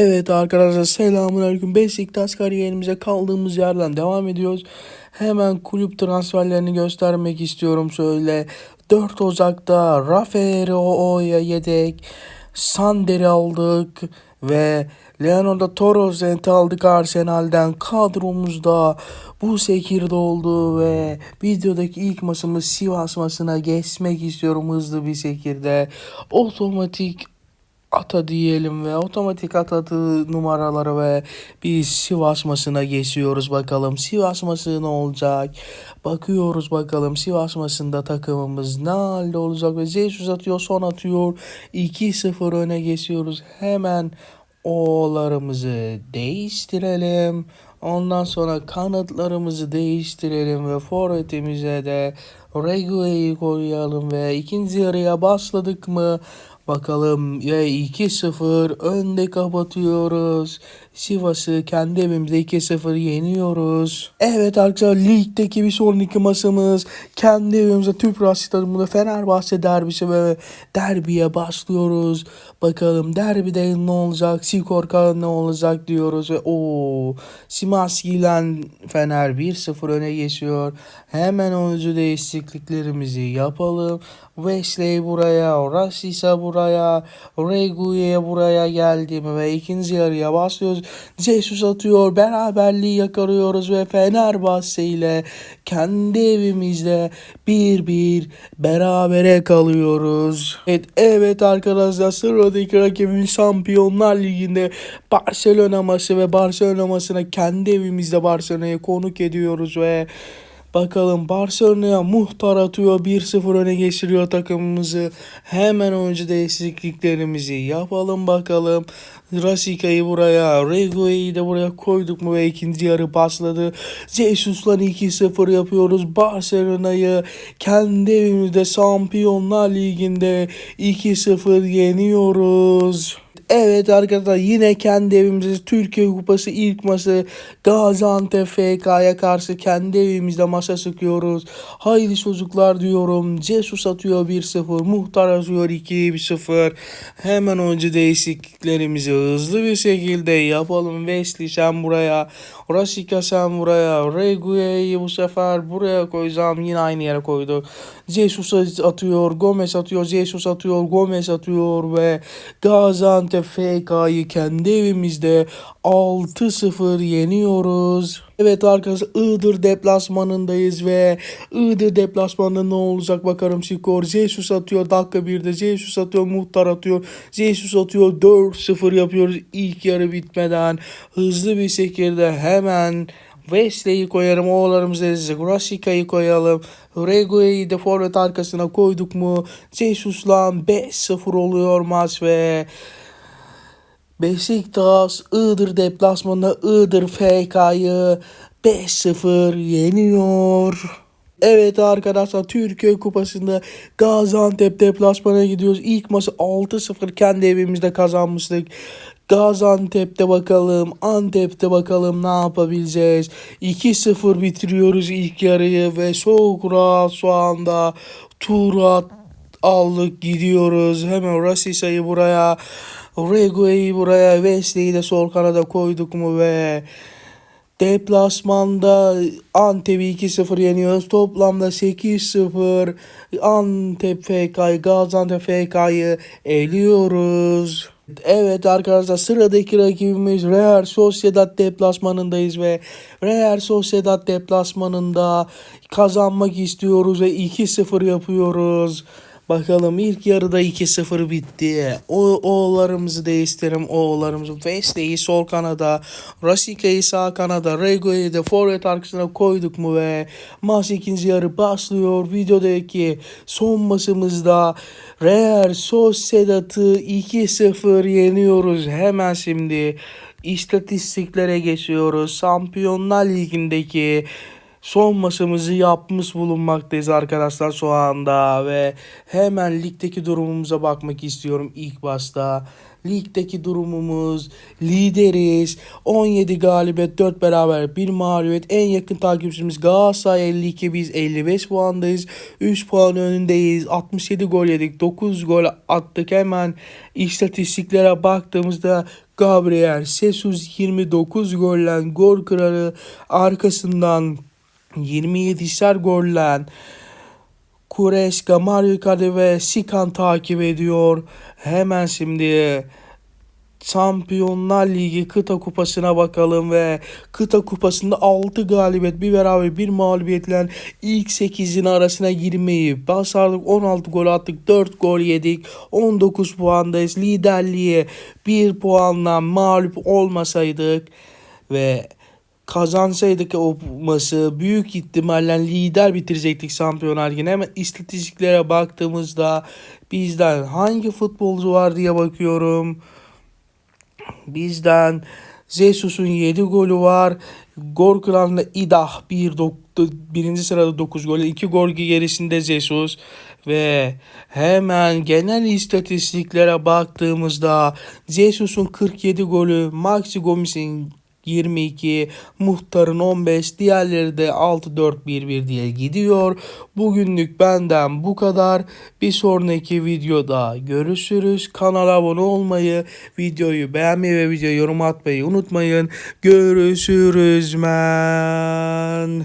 Evet arkadaşlar selamünaleyküm. Beşiktaş kariyerimize kaldığımız yerden devam ediyoruz. Hemen kulüp transferlerini göstermek istiyorum şöyle. 4 Ocak'ta Rafael Oya yedek. Sander'i aldık ve Leonardo Torres'i aldık Arsenal'den kadromuzda bu şekilde oldu ve videodaki ilk maçımız Sivas maçına geçmek istiyorum hızlı bir şekilde. Otomatik ata diyelim ve otomatik atadığı numaraları ve biz Sivas maçına geçiyoruz bakalım. Sivas maçı ne olacak? Bakıyoruz bakalım Sivas maçında takımımız ne halde olacak ve Jesus atıyor son atıyor. 2-0 öne geçiyoruz. Hemen oğullarımızı değiştirelim. Ondan sonra kanatlarımızı değiştirelim ve forvetimize de Regue'yi koyalım ve ikinci yarıya başladık mı? Bakalım ya 2-0 önde kapatıyoruz. Sivas'ı kendi evimizde 2-0 yeniyoruz. Evet arkadaşlar ligdeki bir sonraki maçımız kendi evimizde Tüpraş stadımında Fenerbahçe derbisi ve derbiye başlıyoruz. Bakalım derbide ne olacak, skor ne olacak diyoruz ve o Simaski ile Fener 1-0 öne geçiyor. Hemen oyuncu değişikliklerimizi yapalım. Wesley buraya, Rasisa buraya, Reguye buraya geldi ve ikinci yarıya başlıyoruz. Jesus atıyor, beraberliği yakalıyoruz ve Fenerbahçe ile kendi evimizde 1-1 berabere kalıyoruz. Evet, evet arkadaşlar sıradaki rakibimiz Şampiyonlar Ligi'nde Barcelona maçı ve Barcelona maçına kendi evimizde Barcelona'yı konuk ediyoruz ve Bakalım Barcelona'ya muhtar atıyor 1-0 öne geçiriyor takımımızı. Hemen oyuncu değişikliklerimizi yapalım bakalım. Rasika'yı buraya, Regue'yi de buraya koyduk mu ve ikinci yarı başladı. Jesus'la 2-0 yapıyoruz. Barcelona'yı kendi evimizde Şampiyonlar Ligi'nde 2-0 yeniyoruz. Evet arkadaşlar yine kendi evimizde Türkiye Kupası ilk maçı Gaziantep FK'ya karşı kendi evimizde maça sıkıyoruz. Haydi çocuklar diyorum. Jesus atıyor 1-0. Muhtar atıyor 2-0. Hemen oyuncu değişikliklerimizi hızlı bir şekilde yapalım. Wesley sen buraya. Rasika sen buraya. Regue'yi bu sefer buraya koyacağım. Yine aynı yere koydu. Jesus atıyor. Gomez atıyor. Jesus atıyor. Gomez atıyor ve Gaziantep FK'yı kendi evimizde 6-0 yeniyoruz. Evet arkadaşlar Iğdır deplasmanındayız ve Iğdır deplasmanında ne olacak bakalım skor. Jesus atıyor dakika 1'de Jesus atıyor Muhtar atıyor. Jesus atıyor 4-0 yapıyoruz ilk yarı bitmeden. Hızlı bir şekilde hemen Wesley'i koyarım. Oğullarımıza Rasika'yı koyalım. Regue'yi de forvet arkasına koyduk mu? Jesus'la 5-0 oluyor maç ve Beşiktaş Iğdır deplasmanında Iğdır FK'yı 5-0 yeniyor. Evet arkadaşlar Türkiye Kupası'nda Gaziantep deplasmana gidiyoruz. İlk maçı 6-0 kendi evimizde kazanmıştık. Gaziantep'te bakalım, Antep'te bakalım ne yapabileceğiz. 2-0 bitiriyoruz ilk yarıyı ve çok rahat şu anda tur aldık gidiyoruz. Hemen Rasisa'yı buraya, Regue'yi buraya, Wesley'i de sol kanada koyduk mu ve Deplasmanda Antep'i 2-0 yeniyoruz. Toplamda 8-0 Antep FK'yı, Gaziantep FK'yı eliyoruz. Evet arkadaşlar sıradaki rakibimiz Real Sociedad deplasmanındayız ve Real Sociedad deplasmanında kazanmak istiyoruz ve 2-0 yapıyoruz. Bakalım ilk yarıda 2-0 bitti. O oğullarımızı değiştirelim. Oğullarımızı Wesley'i sol kanada, Rasika'yı sağ kanada, Rego'yu da forvet arkasına koyduk mu ve maç ikinci yarı başlıyor. Videodaki son maçımızda Real Sociedad'ı 2-0 yeniyoruz. Hemen şimdi istatistiklere geçiyoruz. Şampiyonlar Ligi'ndeki son maçımızı yapmış bulunmaktayız arkadaşlar şu anda ve hemen ligdeki durumumuza bakmak istiyorum ilk başta. ligdeki durumumuz lideriz. 17 galibiyet 4 beraber 1 mağlubiyet. En yakın takipçimiz Galatasaray 52 biz 55 puandayız. 3 puan önündeyiz. 67 gol yedik. 9 gol attık. Hemen istatistiklere baktığımızda Gabriel Jesus 29 gollen gol kralı arkasından 27'şer gollen Kureska, Mario Icardi ve Sikan takip ediyor. Hemen şimdi Şampiyonlar Ligi kıta kupasına bakalım ve kıta kupasında 6 galibiyet bir beraber bir mağlubiyetle ilk 8'in arasına girmeyi başardık. 16 gol attık 4 gol yedik 19 puandayız liderliğe 1 puanla mağlup olmasaydık ve kazansaydık o maçı büyük ihtimalle lider bitirecektik Şampiyonlar Ligi'ne. Hemen istatistiklere baktığımızda bizden hangi futbolcu var diye bakıyorum. Bizden Jesus'un 7 golü var. Gol kralında İdah 1 birinci sırada 9 gol. 2 gol gerisinde Jesus ve hemen genel istatistiklere baktığımızda Jesus'un 47 golü, Maxi Gomez'in 22, Muhtar'ın 15, diğerleri de 6-4-1-1 diye gidiyor. Bugünlük benden bu kadar. Bir sonraki videoda görüşürüz. Kanala abone olmayı, videoyu beğenmeyi ve videoya yorum atmayı unutmayın. Görüşürüz men.